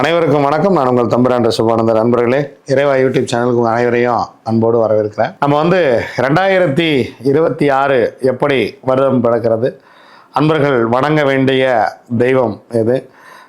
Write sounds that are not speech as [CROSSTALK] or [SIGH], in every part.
அனைவருக்கும் வணக்கம். நான் உங்கள் தம்புரான் சுபானந்தர். நண்பர்களே இறைவா யூடியூப் சேனலுக்கு உங்கள் அனைவரையும் அன்போடு வரவேற்கிறேன். நம்ம வந்து ரெண்டாயிரத்தி இருபத்தி ஆறு எப்படி வருடம் பிறக்கிறது அன்பர்கள் வணங்க வேண்டிய தெய்வம் எது?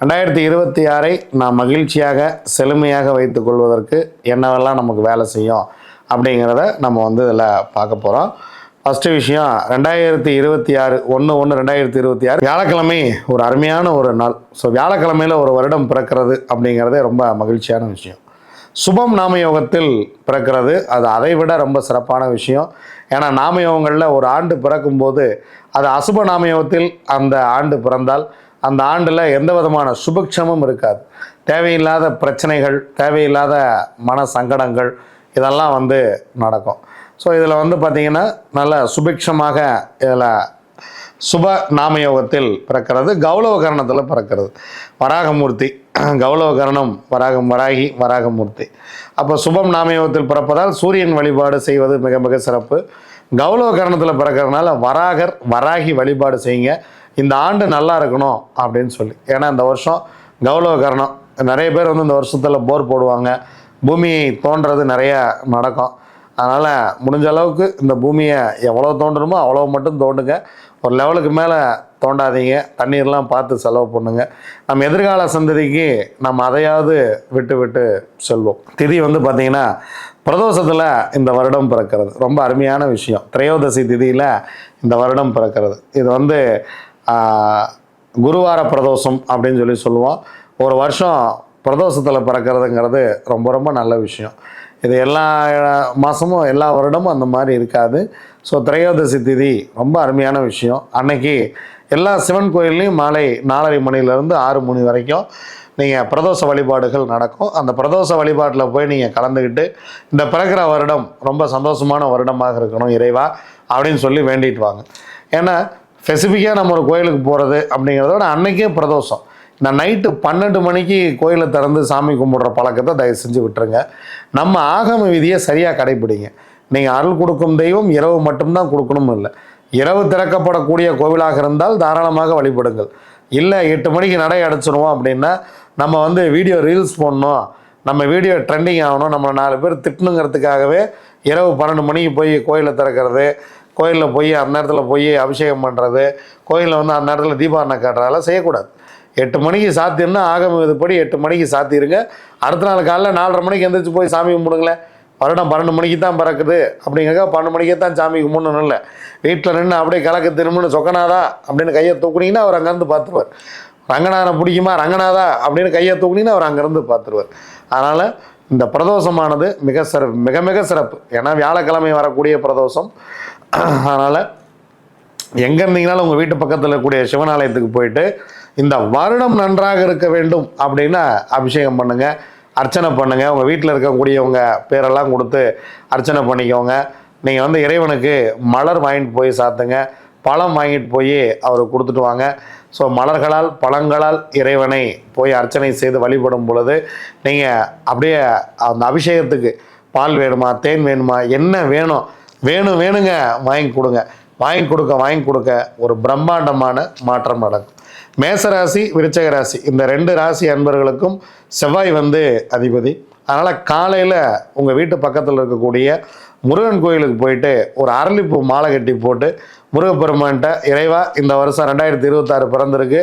ரெண்டாயிரத்தி இருபத்தி ஆறை நாம் மகிழ்ச்சியாக செழுமையாக வைத்து கொள்வதற்கு என்னவெல்லாம் நமக்கு வேலை செய்யும் அப்படிங்கிறத நம்ம வந்து இதில் பார்க்க போகிறோம். ஃபஸ்ட்டு விஷயம் ரெண்டாயிரத்தி இருபத்தி ஆறு ஒன்று ஒன்று ரெண்டாயிரத்தி இருபத்தி ஆறு வியாழக்கிழமை ஒரு அருமையான ஒரு நாள். ஸோ வியாழக்கிழமையில் ஒரு வருடம் பிறக்கிறது அப்படிங்கிறதே ரொம்ப மகிழ்ச்சியான விஷயம். சுபம் நாமயோகத்தில் பிறக்கிறது அது அதை விட ரொம்ப சிறப்பான விஷயம். ஏன்னா நாமயோகங்களில் ஒரு ஆண்டு பிறக்கும்போது அது அசுப நாமயோகத்தில் அந்த ஆண்டு பிறந்தால் அந்த ஆண்டில் எந்த விதமான சுபக்ஷமும் இருக்காது. தேவையில்லாத பிரச்சனைகள் தேவையில்லாத மன சங்கடங்கள் இதெல்லாம் வந்து நடக்கும். ஸோ இதில் வந்து பார்த்திங்கன்னா நல்ல சுபிக்ஷமாக இதில் சுப நாமயோகத்தில் பிறக்கிறது கௌளவ கரணத்தில் பிறக்கிறது. வராகமூர்த்தி [CLEARS THROAT] கௌளவ கரணம் வராகம் வராகி வராகமூர்த்தி. அப்போ சுபம் நாமயோகத்தில் பிறப்பதால் சூரியன் வழிபாடு செய்வது மிக மிக சிறப்பு. கௌளவ கரணத்தில் பிறக்கிறதுனால வராகர் வராகி வழிபாடு செய்யுங்க. இந்த ஆண்டு நல்லா இருக்கணும் அப்படின்னு சொல்லி. ஏன்னா இந்த வருஷம் கௌளவ கரணம் நிறைய பேர் வந்து இந்த வருஷத்தில் போர் போடுவாங்க. பூமி தோன்றது நிறையா நடக்கும். அதனால் முடிஞ்ச அளவுக்கு இந்த பூமியை எவ்வளோ தோண்டணுமோ அவ்வளோ மட்டும் தோண்டுங்க. ஒரு லெவலுக்கு மேலே தோண்டாதீங்க. தண்ணீர்லாம் பார்த்து செலவு பண்ணுங்க. நம்ம எதிர்கால சந்ததிக்கு நம்ம அதையாவது விட்டு விட்டு செல்வோம். திதி வந்து பார்த்திங்கன்னா பிரதோஷத்தில் இந்த வருடம் பிறக்கிறது. ரொம்ப அருமையான விஷயம். திரையோதசி திதியில் இந்த வருடம் பிறக்கிறது. இது வந்து குருவார பிரதோஷம் அப்படின்னு சொல்லி சொல்லுவோம். ஒரு வருஷம் பிரதோஷத்தில் பிறக்கிறதுங்கிறது ரொம்ப ரொம்ப நல்ல விஷயம். இது எல்லா மாதமும் எல்லா வருடமும் அந்த மாதிரி இருக்காது. ஸோ திரையோதசி திதி ரொம்ப அருமையான விஷயம். அன்னைக்கு எல்லா சிவன் கோயில்லையும் மாலை நாலரை மணிலேருந்து ஆறு மணி வரைக்கும் நீங்கள் பிரதோஷ வழிபாடுகள் நடக்கும். அந்த பிரதோஷ வழிபாட்டில் போய் நீங்கள் கலந்துக்கிட்டு இந்த பிறக்கிற வருடம் ரொம்ப சந்தோஷமான வருடமாக இருக்கணும் இறைவா அப்படின்னு சொல்லி வேண்டிட்டு வாங்க. ஏன்னா ஸ்பெசிஃபிக்காக நம்ம ஒரு கோயிலுக்கு போகிறது அப்படிங்கிறத விட அன்னைக்கே பிரதோஷம். இந்த நைட்டு பன்னெண்டு மணிக்கு கோயிலை திறந்து சாமி கும்பிட்ற பழக்கத்தை தயவு செஞ்சு விட்டுருங்க. நம்ம ஆகம விதியை சரியாக கடைப்பிடிங்க. நீங்கள் அருள் கொடுக்கும் தெய்வம் இரவு மட்டும்தான் கொடுக்கணும் இல்லை. இரவு திறக்கப்படக்கூடிய கோவிலாக இருந்தால் தாராளமாக வழிபடுங்கள். இல்லை எட்டு மணிக்கு நடை அடைச்சிடுவோம் அப்படின்னா நம்ம வந்து வீடியோ ரீல்ஸ் போடணும் நம்ம வீடியோ ட்ரெண்டிங் ஆகணும் நம்ம நாலு பேர் திட்டணுங்கிறதுக்காகவே இரவு பன்னெண்டு மணிக்கு போய் கோயிலில் திறக்கிறது கோயிலில் போய் அந்த நேரத்தில் போய் அபிஷேகம் பண்ணுறது கோயிலில் வந்து அந்த நேரத்தில் தீபாவளி காட்டுறதெல்லாம் செய்யக்கூடாது. எட்டு மணிக்கு சாத்தியம்னா ஆகம இதுபடி எட்டு மணிக்கு சாத்திருங்க. அடுத்த நாள் காலைல நாலரை மணிக்கு எந்திரிச்சு போய் சாமி கும்பிடுங்களேன். வருடம் பன்னெண்டு மணிக்கு தான் பிறக்குது. அப்படிங்கிறக்க பன்னெண்டு மணிக்கே தான் சாமி கும்பிடணும் இல்லை. வீட்டில் நின்று அப்படியே கலக்க திரும்புன்னு சொக்கநாதா அப்படின்னு கையை தூக்குனீங்கன்னா அவர் அங்கேருந்து பார்த்துருவார். ரங்கநாதனை பிடிக்குமா? ரங்கநாதா அப்படின்னு கையை தூக்குனீங்கன்னா அவர் அங்கேருந்து பார்த்துருவார். அதனால் இந்த பிரதோஷமானது மிக சிறப்பு மிக மிக சிறப்பு. ஏன்னா வியாழக்கிழமை வரக்கூடிய பிரதோஷம். அதனால் எங்கே இருந்தீங்கனாலும் உங்கள் வீட்டு பக்கத்தில் இருக்கக்கூடிய சிவனாலயத்துக்கு போயிட்டு இந்த வருடம் நன்றாக இருக்க வேண்டும் அப்படின்னு அபிஷேகம் பண்ணுங்கள் அர்ச்சனை பண்ணுங்கள் உங்கள் வீட்டில் இருக்கக்கூடியவங்க பேரெல்லாம் கொடுத்து அர்ச்சனை பண்ணிக்கோங்க. நீங்கள் வந்து இறைவனுக்கு மலர் வாங்கிட்டு போய் சாத்துங்க. பழம் வாங்கிட்டு போய் அவருக்கு கொடுத்துட்டு வாங்க. ஸோ மலர்களால் பழங்களால் இறைவனை போய் அர்ச்சனை செய்து வழிபடும் பொழுது நீங்கள் அப்படியே அந்த அபிஷேகத்துக்கு பால் வேணுமா தேன் வேணுமா என்ன வேணும் வேணும் வேணுங்க வாங்கி கொடுங்க. வாங்கி கொடுக்க வாங்கி கொடுக்க ஒரு பிரம்மாண்டமான மாற்றம் நடக்கும். மேசராசி விருச்சக ராசி இந்த ரெண்டு ராசி அன்பர்களுக்கும் செவ்வாய் வந்து அதிபதி. அதனால் காலையில் உங்கள் வீட்டு பக்கத்தில் இருக்கக்கூடிய முருகன் கோயிலுக்கு போயிட்டு ஒரு அரளிப்பூ மாலை கட்டி போட்டு முருகப்பெருமான்கிட்ட இறைவா இந்த வருஷம் ரெண்டாயிரத்தி இருபத்தாறு பிறந்திருக்கு.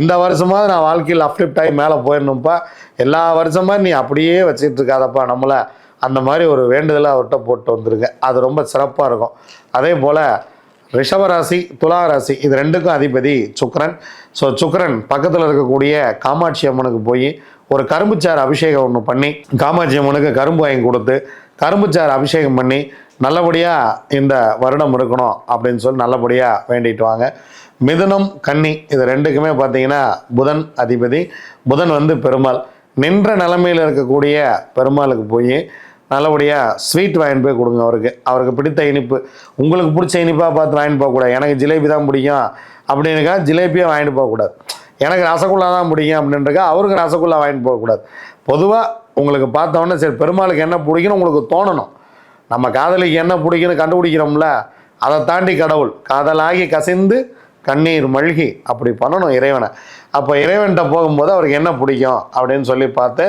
இந்த வருஷமாவது நான் வாழ்க்கையில் அப்லிப்ட் ஆகி மேலே போயிடணும்ப்பா எல்லா வருஷமா நீ அப்படியே வச்சுட்டு இருக்காதப்பா நம்மளை. அந்த மாதிரி ஒரு வேண்டுதலாக அவர்கிட்ட போட்டு வந்திருக்க. அது ரொம்ப சிறப்பாக இருக்கும். அதே போல் ரிஷபராசி துலா ராசி இது ரெண்டுக்கும் அதிபதி சுக்கரன். ஸோ சுக்கரன் பக்கத்தில் இருக்கக்கூடிய காமாட்சி அம்மனுக்கு போய் ஒரு கரும்புச்சாறு அபிஷேகம் ஒன்று பண்ணி காமாட்சி அம்மனுக்கு கரும்பு வாங்கி கொடுத்து கரும்புச்சாறு அபிஷேகம் பண்ணி நல்லபடியாக இந்த வருடம் இருக்கணும் அப்படின்னு சொல்லி நல்லபடியாக வேண்டிட்டு வாங்க. மிதுனம் கன்னி இது ரெண்டுக்குமே பார்த்தீங்கன்னா புதன் அதிபதி. புதன் வந்து பெருமாள். நின்ற நிலமையில் இருக்கக்கூடிய பெருமாளுக்கு போய் நல்லபடியாக ஸ்வீட் வாங்கிட்டு போய் கொடுங்க அவருக்கு. அவருக்கு பிடித்த இனிப்பு. உங்களுக்கு பிடிச்ச இனிப்பாக பார்த்து வாங்கிட்டு போகக்கூடாது எனக்கு ஜிலேபி தான் பிடிக்கும். அப்படின்னுக்கா ஜிலேபியாக வாங்கிட்டு போகக்கூடாது எனக்கு ரசகுல்லா தான் பிடிக்கும் அப்படின்றக்கா அவருக்கு ரசகுல்லா வாங்கிட்டு போகக்கூடாது பொதுவாக உங்களுக்கு பார்த்தோன்னே சரி பெருமாளுக்கு என்ன பிடிக்குன்னு உங்களுக்கு தோணணும். நம்ம காதலிக்கு என்ன பிடிக்குன்னு கண்டுபிடிக்கிறோம்ல அதை தாண்டி கடவுள். காதலாகி கசிந்து கண்ணீர் மல்கி அப்படி பண்ணணும் இறைவனை. அப்போ இறைவன்கிட்ட போகும்போது அவருக்கு என்ன பிடிக்கும் அப்படின்னு சொல்லி பார்த்து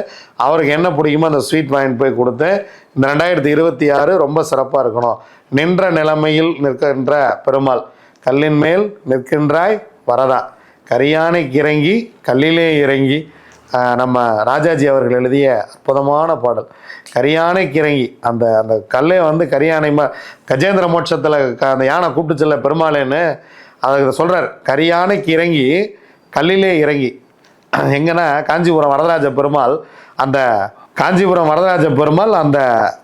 அவருக்கு என்ன பிடிக்குமோ அந்த ஸ்வீட் வாங்கிட்டு போய் கொடுத்து இந்த ரெண்டாயிரத்தி இருபத்தி ஆறு ரொம்ப சிறப்பாக இருக்கணும். நின்ற நிலைமையில் நிற்கின்ற பெருமாள் கல்லின் மேல் நிற்கின்றாய் வரதான் கரியானைக்கு இறங்கி கல்லிலே இறங்கி நம்ம ராஜாஜி அவர்கள் எழுதிய அற்புதமான பாடல். கரியானைக்கு இறங்கி அந்த அந்த கல்லை வந்து கரியானை ம கஜேந்திர மோட்சத்தில் அந்த யானை கூப்பிட்டு செல்ல பெருமாளேன்னு அதை சொல்கிறார் கரியானைக்கு இறங்கி கல்லிலே இறங்கி. எங்கன்னா காஞ்சிபுரம் வரதராஜ பெருமாள் அந்த காஞ்சிபுரம் வரதராஜ பெருமாள் அந்த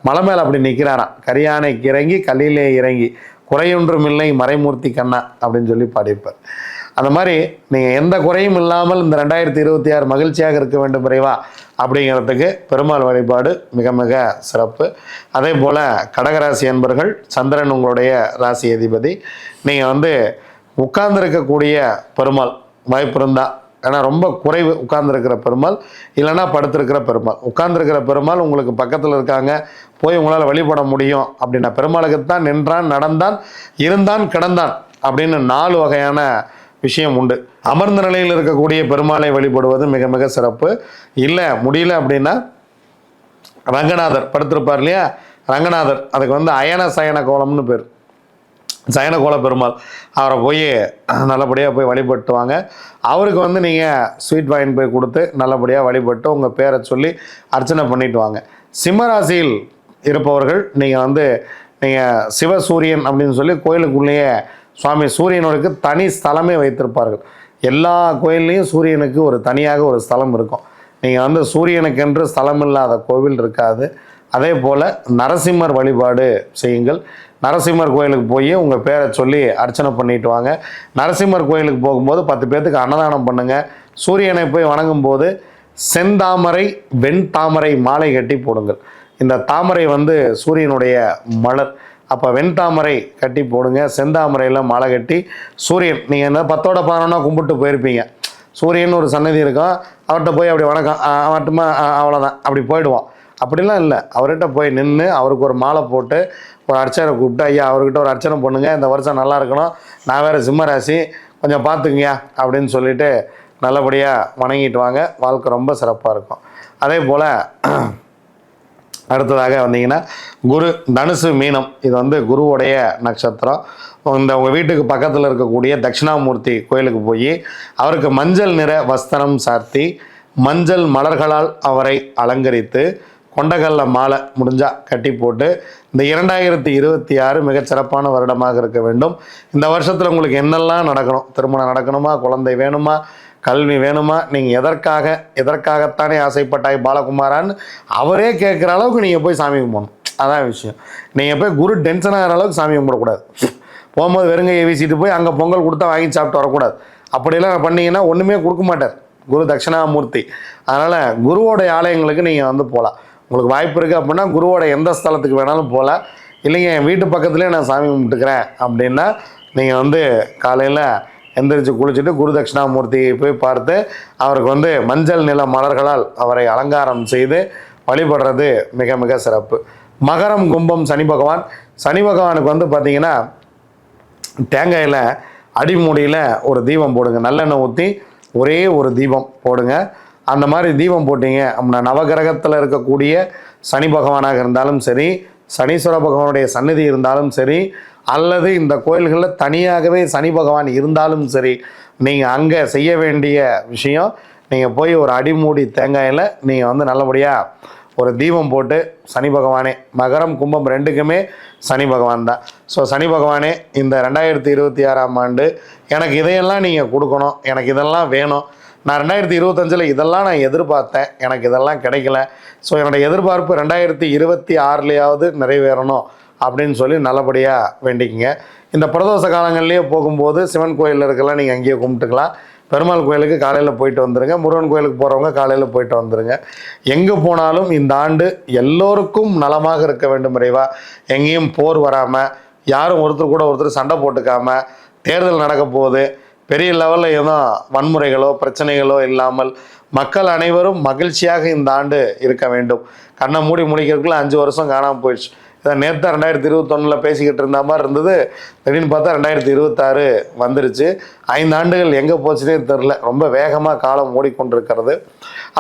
மலை மேலே அப்படி நிற்கிறாராம் கரியானைக்கு இறங்கி கல்லிலே இறங்கி குறையொன்றும் இல்லை மறைமூர்த்தி கண்ணா அப்படின்னு சொல்லி பாடியிருப்பார். அந்த மாதிரி நீங்கள் எந்த குறையும் இல்லாமல் இந்த ரெண்டாயிரத்தி இருபத்தி ஆறு மகிழ்ச்சியாக இருக்க வேண்டும் விரைவா அப்படிங்கிறதுக்கு பெருமாள் வழிபாடு மிக மிக சிறப்பு. அதே போல் கடகராசி என்பர்கள் சந்திரன் உங்களுடைய ராசி அதிபதி நீங்கள் வந்து உட்கார்ந்துருக்கக்கூடிய பெருமாள் வாய்ப்பு இருந்தா ஏன்னா ரொம்ப குறைவு உட்கார்ந்துருக்கிற பெருமாள் இல்லைன்னா படுத்திருக்கிற பெருமாள். உட்கார்ந்துருக்கிற பெருமாள் உங்களுக்கு பக்கத்தில் இருக்காங்க போய் உங்களால் வழிபட முடியும் அப்படின்னா பெருமாளுக்கு தான் நின்றான் நடந்தான் இருந்தான் கிடந்தான் அப்படின்னு நாலு வகையான விஷயம் உண்டு. அமர்ந்த நிலையில் இருக்கக்கூடிய பெருமாளை வழிபடுவது மிக மிக சிறப்பு. இல்லை முடியல அப்படின்னா ரங்கநாதர் படுத்திருப்பார் இல்லையா? ரங்கநாதர் அதுக்கு வந்து அயன சயன கோலம்னு பேர். சயனகோல பெருமாள் அவரை போய் நல்லபடியாக போய் வழிபட்டு வாங்க அவருக்கு வந்து நீங்கள் ஸ்வீட் வாங்கி போய் கொடுத்து நல்லபடியாக வழிபட்டு உங்கள் பேரை சொல்லி அர்ச்சனை பண்ணிட்டு வாங்க சிம்மராசியில் இருப்பவர்கள் நீங்கள் வந்து நீங்கள் சிவசூரியன் அப்படின்னு சொல்லி கோயிலுக்குள்ளேயே சுவாமி சூரியனுக்கு தனி ஸ்தலமே வைத்திருப்பார்கள். எல்லா கோயில்லையும் சூரியனுக்கு ஒரு தனியாக ஒரு ஸ்தலம் இருக்கும். நீங்கள் வந்து சூரியனுக்கென்று ஸ்தலம் இல்லாத கோவில் இருக்காது. அதே போல் நரசிம்மர் வழிபாடு செய்யுங்கள். நரசிம்மர் கோயிலுக்கு போய் உங்கள் பேரை சொல்லி அர்ச்சனை பண்ணிட்டு வாங்க. நரசிம்மர் கோயிலுக்கு போகும்போது பத்து பேர்த்துக்கு அன்னதானம் பண்ணுங்கள் சூரியனை போய் வணங்கும் போது செந்தாமரை வெண் தாமரை மாலை கட்டி போடுங்கள். இந்த தாமரை வந்து சூரியனுடைய மலர். அப்போ வெண்தாமரை கட்டி போடுங்க. செந்தாமரையில் மாலை கட்டி சூரியன் நீங்கள் என்ன பத்தோட பதினொன்னா கும்பிட்டு போயிருப்பீங்க. சூரியன் ஒரு சன்னதி இருக்கும். அவர்கிட்ட போய் அப்படி வணக்கம் ஆ, அவ்வளோதான் அப்படி போயிடுவான். அப்படிலாம் இல்லை. அவர்கிட்ட போய் நின்று அவருக்கு ஒரு மாலை போட்டு ஒரு அர்ச்சனை கூப்பிட்டு ஐயா அவர்கிட்ட ஒரு அர்ச்சனை பண்ணுங்க. இந்த வருஷம் நல்லா இருக்கணும். நான் வேறு சிம்ம ராசி. கொஞ்சம் பார்த்துக்குங்கயா அப்படின்னு சொல்லிட்டு நல்லபடியாக வணங்கிட்டு வாங்க. வாழ்க்கை ரொம்ப சிறப்பாக இருக்கும். அதே போல் அடுத்ததாக வந்தீங்கன்னா குரு தனுசு மீனம். இது வந்து குருவுடைய நட்சத்திரம். இந்த உங்கள் வீட்டுக்கு பக்கத்தில் இருக்கக்கூடிய தட்சிணாமூர்த்தி கோயிலுக்கு போய் அவருக்கு மஞ்சள் நிற வஸ்திரம் சார்த்தி மஞ்சள் மலர்களால் அவரை அலங்கரித்து கொண்டகல்ல மாலை முடிஞ்சா கட்டி போட்டு இந்த இரண்டாயிரத்தி இருபத்தி ஆறு மிகச்சிறப்பான வருடமாக இருக்க வேண்டும். இந்த வருஷத்தில் உங்களுக்கு என்னெல்லாம் நடக்கணும்? திருமணம் நடக்கணுமா? குழந்தை வேணுமா? கல்வி வேணுமா? நீங்கள் எதற்காக எதற்காகத்தானே ஆசைப்பட்டாய் பாலகுமாரான்னு அவரே கேட்குற அளவுக்கு நீங்கள் போய் சாமி கும்பிடணும். அதான் விஷயம். நீங்கள் போய் குரு டென்ஷன் ஆகிற அளவுக்கு சாமி கும்பிடக்கூடாது. போகும்போது வெறுங்கையை வீசிட்டு போய் அங்கே பொங்கல் கொடுத்தா வாங்கி சாப்பிட்டு வரக்கூடாது. அப்படியெல்லாம் பண்ணிங்கன்னா ஒன்றுமே கொடுக்க மாட்டார். குரு தட்சிணாமூர்த்தி. அதனால் குருவோடைய ஆலயங்களுக்கு நீங்கள் வந்து போகலாம் உங்களுக்கு வாய்ப்பு இருக்குது அப்படின்னா குருவோட எந்த ஸ்தலத்துக்கு வேணாலும் போகலாம் இல்லைங்க என் வீட்டு பக்கத்துலேயே நான் சாமி கும்பிட்டுக்கிறேன் அப்படின்னா நீங்கள் வந்து காலையில் எந்திரிச்சு குளிச்சுட்டு குரு தட்சிணாமூர்த்தியை போய் பார்த்து அவருக்கு வந்து மஞ்சள் நில மலர்களால் அவரை அலங்காரம் செய்து வழிபடுறது மிக மிக சிறப்பு. மகரம் கும்பம் சனி பகவான். சனி பகவானுக்கு வந்து பார்த்தீங்கன்னா தேங்காயில் அடிமூடியில் ஒரு தீபம் போடுங்க. நல்லெண்ணெய் ஊற்றி ஒரே ஒரு தீபம் போடுங்க. அந்த மாதிரி தீபம் போட்டீங்க. அப்படின்னா நவகிரகத்தில் இருக்கக்கூடிய சனி பகவானாக இருந்தாலும் சரி சனீஸ்வர பகவானுடைய சன்னதி இருந்தாலும் சரி அல்லது இந்த கோயில்களில் தனியாகவே சனி பகவான் இருந்தாலும் சரி நீங்கள் அங்கே செய்ய வேண்டிய விஷயம் நீங்கள் போய் ஒரு அடிமூடி தேங்காயில் நீங்கள் வந்து நல்லபடியாக ஒரு தீபம் போட்டு சனி பகவானே மகரம் கும்பம் ரெண்டுக்குமே சனி பகவான் தான். ஸோ சனி பகவானே இந்த ரெண்டாயிரத்தி இருபத்தி ஆறாம் ஆண்டு எனக்கு இதையெல்லாம் நீங்கள் கொடுக்கணும் எனக்கு இதெல்லாம் வேணும் நான் ரெண்டாயிரத்தி இருபத்தஞ்சில் இதெல்லாம் நான் எதிர்பார்த்தேன். எனக்கு இதெல்லாம் கிடைக்கல. ஸோ என்னோடய எதிர்பார்ப்பு ரெண்டாயிரத்தி இருபத்தி ஆறுலையாவது நிறைவேறணும் அப்படின்னு சொல்லி நல்லபடியாக வேண்டிக்கிங்க. இந்த பிரதோஷ காலங்கள்லேயே போகும்போது சிவன் கோயிலில் இருக்கலாம் நீங்கள் அங்கேயே கும்பிட்டுக்கலாம். பெருமாள் கோயிலுக்கு காலையில் போயிட்டு வந்துடுங்க முருகன் கோயிலுக்கு போகிறவங்க காலையில் போயிட்டு வந்துடுங்க எங்கே போனாலும் இந்த ஆண்டு எல்லோருக்கும் நலமாக இருக்க வேண்டும் இறைவா. எங்கேயும் போர் வராமல் யாரும் ஒருத்தர் கூட ஒருத்தர் சண்டை போட்டுக்காமல் தேர்தல் நடக்க போகுது. பெரிய லெவலில் எதுவும் வன்முறைகளோ பிரச்சனைகளோ இல்லாமல் மக்கள் அனைவரும் மகிழ்ச்சியாக இந்த ஆண்டு இருக்க வேண்டும். கண்ணை மூடி முடிக்கிறதுக்குள்ள அஞ்சு வருஷம் காணாமல் போயிடுச்சு. இதை நேற்று ரெண்டாயிரத்தி இருபத்தொன்னில் பேசிக்கிட்டு இருந்த மாதிரி இருந்தது. திடீர்னு பார்த்தா ரெண்டாயிரத்தி இருபத்தாறு வந்துருச்சு. ஐந்து ஆண்டுகள் எங்கே போச்சுனே தெரில ரொம்ப வேகமாக காலம் ஓடிக்கொண்டிருக்கிறது.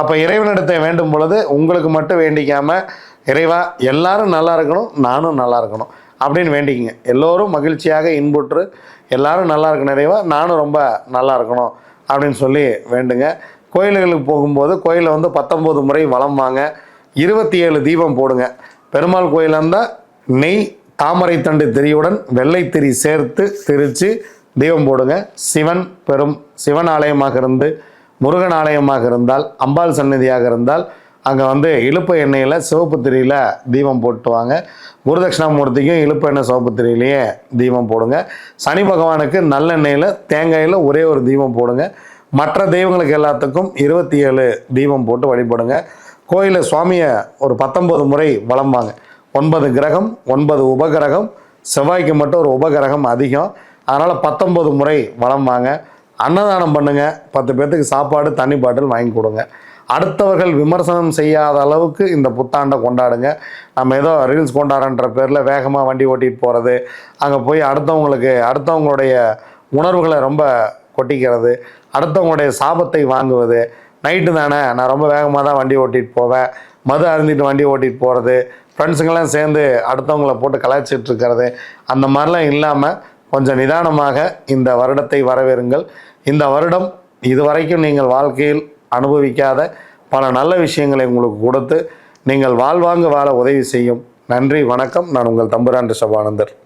அப்போ இறைவனிடத்தை வேண்டும் பொழுது உங்களுக்கு மட்டும் வேண்டிக்காமல் இறைவா எல்லாரும் நல்லா இருக்கணும் நானும் நல்லா இருக்கணும். அப்படின்னு வேண்டிக்கங்க. எல்லோரும் மகிழ்ச்சியாக இன்புற்று எல்லோரும் நல்லா இருக்க இறைவா நானும் ரொம்ப நல்லா இருக்கணும் அப்படின்னு சொல்லி வேண்டுங்க. கோயில்களுக்கு போகும்போது கோயிலில் வந்து பத்தொம்போது முறை வளம் வாங்க இருபத்தி ஏழு தீபம் போடுங்க. பெருமாள் கோயிலாக இருந்தால் நெய் தாமரை தண்டு திரியுடன் வெள்ளை திரி சேர்த்து திரித்து தீபம் போடுங்க. சிவன் பெரும் சிவன் ஆலயமாக இருந்து முருகன் ஆலயமாக இருந்தால் அம்பாள் சந்நிதியாக இருந்தால் அங்கே வந்து இழுப்பு எண்ணெயில் சிவப்பு திரியில் தீபம் போட்டுவாங்க. குருதட்சிணாமூர்த்திக்கும் இழுப்பு எண்ணெய் சிவப்பு திரியிலையே தீபம் போடுங்க. சனி பகவானுக்கு நல்லெண்ணெயில் தேங்காயில் ஒரே ஒரு தீபம் போடுங்க. மற்ற தெய்வங்களுக்கு எல்லாத்துக்கும் இருபத்தி ஏழு தீபம் போட்டு வழிபடுங்க. கோயிலில் சுவாமியை ஒரு பத்தொன்பது முறை வளம்பாங்க ஒன்பது கிரகம் ஒன்பது உபகிரகம். செவ்வாய்க்கு மட்டும் ஒரு உபகிரகம் அதிகம். அதனால் பத்தொன்பது முறை வளம்பாங்க அன்னதானம் பண்ணுங்கள் பத்து பேர்த்துக்கு சாப்பாடு தண்ணி பாட்டில் வாங்கி கொடுங்க. அடுத்தவர்கள் விமர்சனம் செய்யாத அளவுக்கு இந்த புத்தாண்டை கொண்டாடுங்க. நம்ம ஏதோ ரீல்ஸ் கொண்டாடுறன்ற பேரில் வேகமாக வண்டி ஓட்டிகிட்டு போகிறது அங்கே போய் அடுத்தவங்களுக்கு அடுத்தவங்களுடைய உணர்வுகளை ரொம்ப கொட்டிக்கிறது அடுத்தவங்களுடைய சாபத்தை வாங்குவது. நைட்டு தானே நான் ரொம்ப வேகமாக தான் வண்டி ஓட்டிகிட்டு போவேன். மது அருந்திட்டு வண்டி ஓட்டிகிட்டு போகிறது ஃப்ரெண்ட்ஸுங்கெல்லாம் சேர்ந்து அடுத்தவங்கள போட்டு கலாய்ச்சிட்டு இருக்கிறது. அந்த மாதிரிலாம் இல்லாமல் கொஞ்சம் நிதானமாக இந்த வருடத்தை வரவேறுங்கள். இந்த வருடம் இதுவரைக்கும் நீங்கள் வாழ்க்கையில் அனுபவிக்காத பல நல்ல விஷயங்களை உங்களுக்கு கொடுத்து நீங்கள் வாழ்வாங்க வாழ உதவி செய்யும். நன்றி வணக்கம். நான் உங்கள் தம்புராண்டு சபானந்தர்